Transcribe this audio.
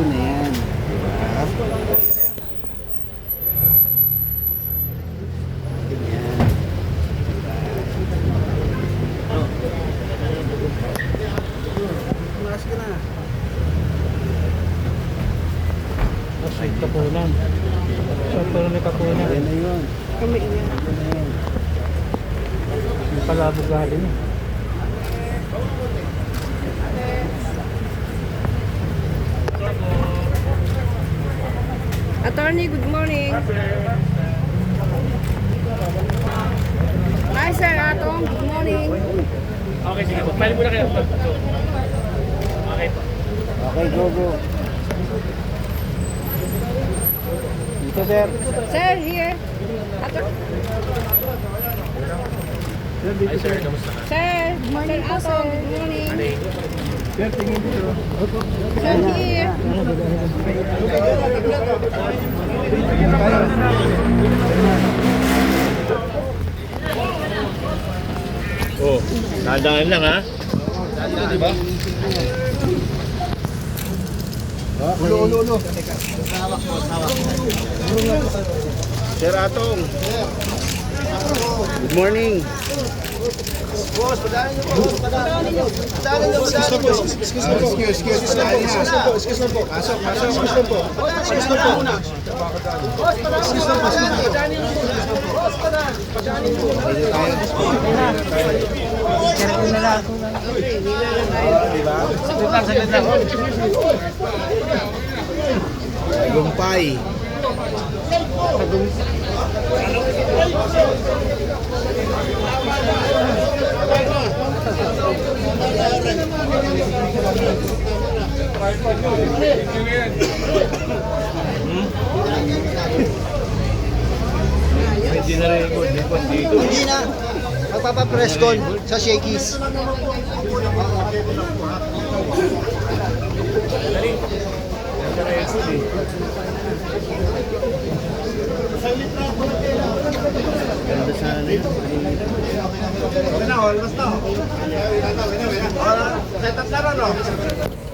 Ito na yan. Diba? Yan. Tumakas ka na. Sweet kapunan. Sweet pero may kapunan. Ayan na yun. Kami niya. Ito na yan. Yung palabog galing eh. Attorney, good morning. Hi, Sir Atong. Good morning. Okay, sige po. Pwede muna kayo. Okay po. Okay, go, go. Dito, sir. Sir, here. Ator Sir, dito, Hi sir, kamusta ka? Sir, good morning sir. Good morning. Sir, tingin dito. Oh, dadaan lang ha. Ulo, ulo, ulo. Sir Atong. Good morning. Gumpay. Hindi na rin ko. Dito. Hindi na. Magpapapress sa Shakey's. Ganda sana yun. Almas to. Ahora, no?